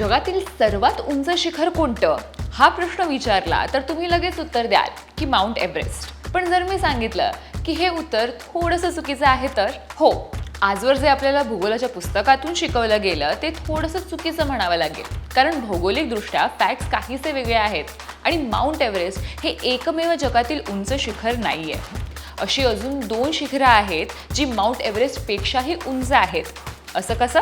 जगातील सर्वात उंच शिखर कोणतं? हा प्रश्न विचारला तर तुम्ही लगेच उत्तर द्याल की माउंट एव्हरेस्ट. पण जर मी सांगितलं की हे उत्तर थोडंसं चुकीचं आहे तर? हो. आजवर जे आपल्याला भूगोलाच्या पुस्तकातून शिकवलं गेलं ते थोडंसं चुकीचं म्हणावं लागेल. कारण भौगोलिकदृष्ट्या फॅक्ट्स काहीसे वेगळे आहेत आणि माउंट एव्हरेस्ट हे एकमेव जगातील उंच शिखर नाही आहे अशी अजून दोन शिखरं आहेत जी माउंट एव्हरेस्टपेक्षाही उंच आहेत. असं कसं?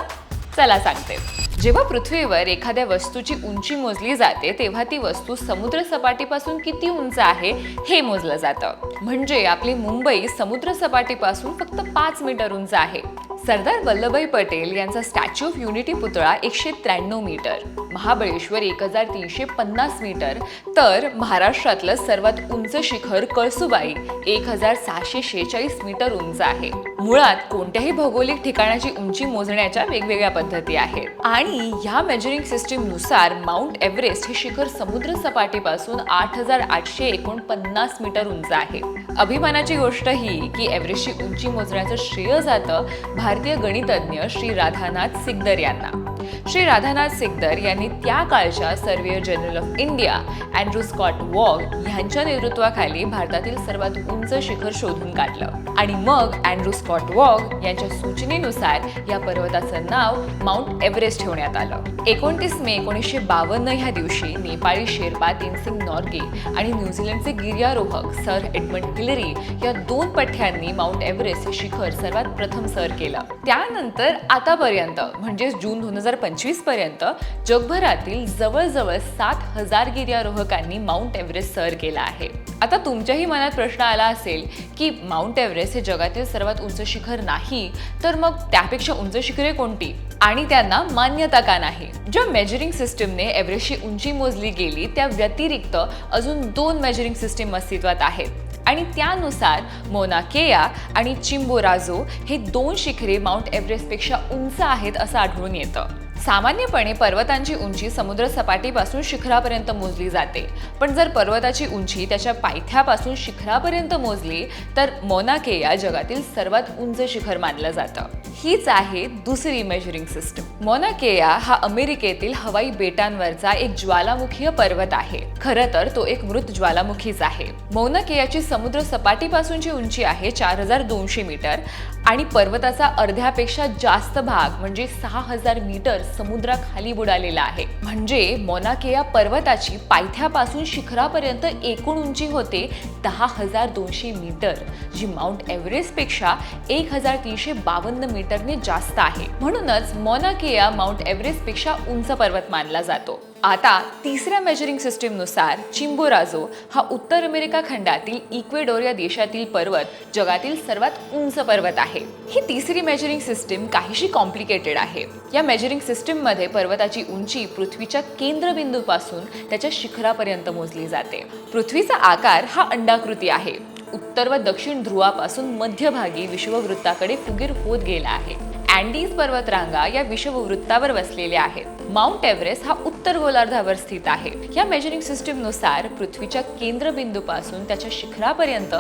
चला सांगते. जेव्हा पृथ्वीवर एखाद्या वस्तूची उंची मोजली जाते तेव्हा ती वस्तू समुद्र सपाटीपासून किती उंच आहे हे मोजलं जातं. म्हणजे आपली मुंबई समुद्र सपाटीपासून फक्त पाच मीटर उंच आहे. सरदार वल्लभभाई पटेल यांचा स्टॅच्यू ऑफ युनिटी पुतळा एकशे त्र्याण्णव मीटर. महाबळेश्वर एक हजार तीनशे पन्नास मीटर. तर महाराष्ट्रातलं सर्वात उंच शिखर कळसुबाई एक हजार सहाशे शेहेचाळीस मीटर उंच आहे. मुळात कोणत्याही भौगोलिक ठिकाणाची उंची मोजण्याच्या वेगवेगळ्या पद्धती आहेत. आणि ह्या मेजरिंग सिस्टीमनुसार माउंट एव्हरेस्ट हे शिखर समुद्र सपाटीपासून आठ हजार आठशे एकोणपन्नास मीटर उंच आहे. अभिमानाची गोष्ट ही की एव्हरेस्टची उंची मोजण्याचं श्रेय जातं भारतीय गणितज्ञ श्री राधानाथ सिग्दर यांना. श्री राधानाथ सिकदर यांनी त्या काळच्या surveyor general of India Andrew Scott Waugh यांच्या नेतृत्वाखाली भारतातील सर्वात उंच शिखर शोधून काढलं. आणि मग अँड्रू स्कॉट वॉग यांच्या सूचनेनुसार या पर्वताचं नाव माउंट एव्हरेस्ट ठेवण्यात आलं. एकोणतीस मे एकोणीसशे बावन्न ह्या दिवशी नेपाळी शेर्पा तिनसिंग नॉर्गे आणि न्यूझीलंडचे गिर्यारोहक सर एडमंड हिलरी या दोन पठ्यांनी माउंट एव्हरेस्ट हे शिखर सर्वात प्रथम सर केलं. त्यानंतर आतापर्यंत म्हणजेच जून दोन हजार पंचवीस पर्यंत जगभरातील जवळजवळ सात हजार गिर्यारोहकांनी माउंट एव्हरेस्ट सर केला आहे. आता तुमच्याही मनात प्रश्न आला असेल की माउंट एव्हरेस्ट हे जगातील सर्वात उंच शिखर नाही तर मग त्यापेक्षा उंच शिखरे कोणती? आणि त्यांना मान्यता का नाही? ज्या मेजरिंग सिस्टीमने एव्हरेस्टची उंची मोजली गेली त्या व्यतिरिक्त अजून दोन मेजरिंग सिस्टीम अस्तित्वात आहेत. आणि त्यानुसार मोना केया आणि चिंबोराजो हे दोन शिखरे माउंट एव्हरेस्टपेक्षा उंच आहेत असं आढळून येतं. सामान्यपणे पर्वतांची उंची समुद्र सपाटीपासून शिखरापर्यंत मोजली जाते. पण जर पर्वताची उंची त्याच्या पायथ्यापासून शिखरापर्यंत मोजली तर मोनाकेया जगातील सर्वात उंच शिखर मानलं जातं. हीच आहे दुसरी मेजरिंग सिस्टम मोनाकेया हा अमेरिकेतील हवाई बेटांवरचा एक ज्वालामुखीय पर्वत आहे. खरं तर तो एक मृत ज्वालामुखीच आहे. मोनाकेयाची समुद्र सपाटीपासूनची उंची आहे चार हजार दोनशे मीटर आणि पर्वताचा अर्ध्यापेक्षा जास्त भाग म्हणजे सहा हजार मीटर समुद्राखाली बुडालेला आहे. म्हणजे मोनाकेया पर्वताची पायथ्यापासून शिखरापर्यंत एकूण उंची होते दहा हजार दोनशे मीटर जी माउंट एव्हरेस्टपेक्षा एक हजार तीनशे बावन्न मीटरने जास्त आहे. म्हणूनच मोनाकेया माउंट एव्हरेस्टपेक्षा उंच पर्वत मानला जातो. आता तिसऱ्या मेजरिंग सिस्टीमनुसार चिंबोराजो हा उत्तर अमेरिका खंडातील इक्वेडोर या देशातील पर्वत जगातील सर्वात उंच पर्वत आहे. ही तिसरी मेजरिंग सिस्टीम काहीशी कॉम्प्लिकेटेड आहे. या मेजरिंग सिस्टीममध्ये पर्वताची उंची पृथ्वीच्या केंद्रबिंदूपासून त्याच्या शिखरापर्यंत मोजली जाते. पृथ्वीचा आकार हा अंडाकृती आहे. उत्तर व दक्षिण ध्रुवापासून मध्यभागी विश्ववृत्ताकडे फुगीर होत गेला आहे. अँडीज पर्वतरांगा या विषुववृत्तावर वसलेल्या आहेत. माउंट एव्हरेस्ट हा उत्तर गोलार्धावर स्थित आहे. या मेजरिंग सिस्टीमनुसार पृथ्वीच्या केंद्रबिंदूपासून त्याच्या शिखरापर्यंत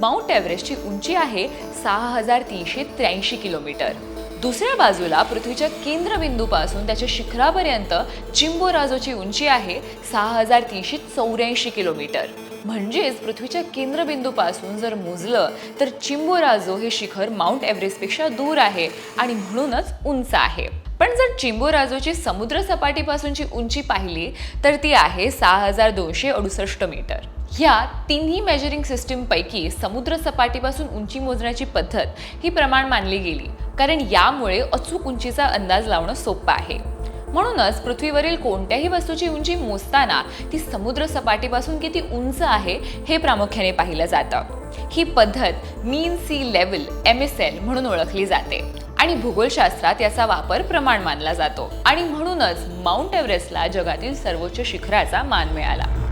माउंट एव्हरेस्टची उंची आहे सहा हजार तीनशे त्र्याऐंशी किलोमीटर. दुसऱ्या बाजूला पृथ्वीच्या केंद्रबिंदूपासून त्याच्या शिखरापर्यंत चिंबोराजोची उंची आहे सहा हजार तीनशे चौऱ्याऐंशी किलोमीटर. म्हणजेच पृथ्वीच्या केंद्रबिंदूपासून जर मोजलं तर चिंबोराजो हे शिखर माउंट एव्हरेस्टपेक्षा दूर आहे आणि म्हणूनच उंच आहे. पण जर चिंबोराजोची समुद्र सपाटीपासूनची उंची पाहिली तर ती आहे सहा हजार दोनशे अडुसष्ट मीटर. ह्या तिन्ही मेजरिंग सिस्टीमपैकी समुद्र सपाटीपासून उंची मोजण्याची पद्धत ही प्रमाण मानली गेली कारण यामुळे अचूक उंचीचा अंदाज लावणं सोपं आहे. म्हणूनच पृथ्वीवरील कोणत्याही वस्तूची उंची मोजताना ती समुद्र सपाटीपासून किती उंच आहे हे प्रामुख्याने पाहिलं जातं. ही पद्धत mean sea level M S L म्हणून ओळखली जाते. आणि भूगोलशास्त्रात याचा वापर प्रमाण मानला जातो. आणि म्हणूनच माउंट एव्हरेस्टला जगातील सर्वोच्च शिखराचा मान मिळाला.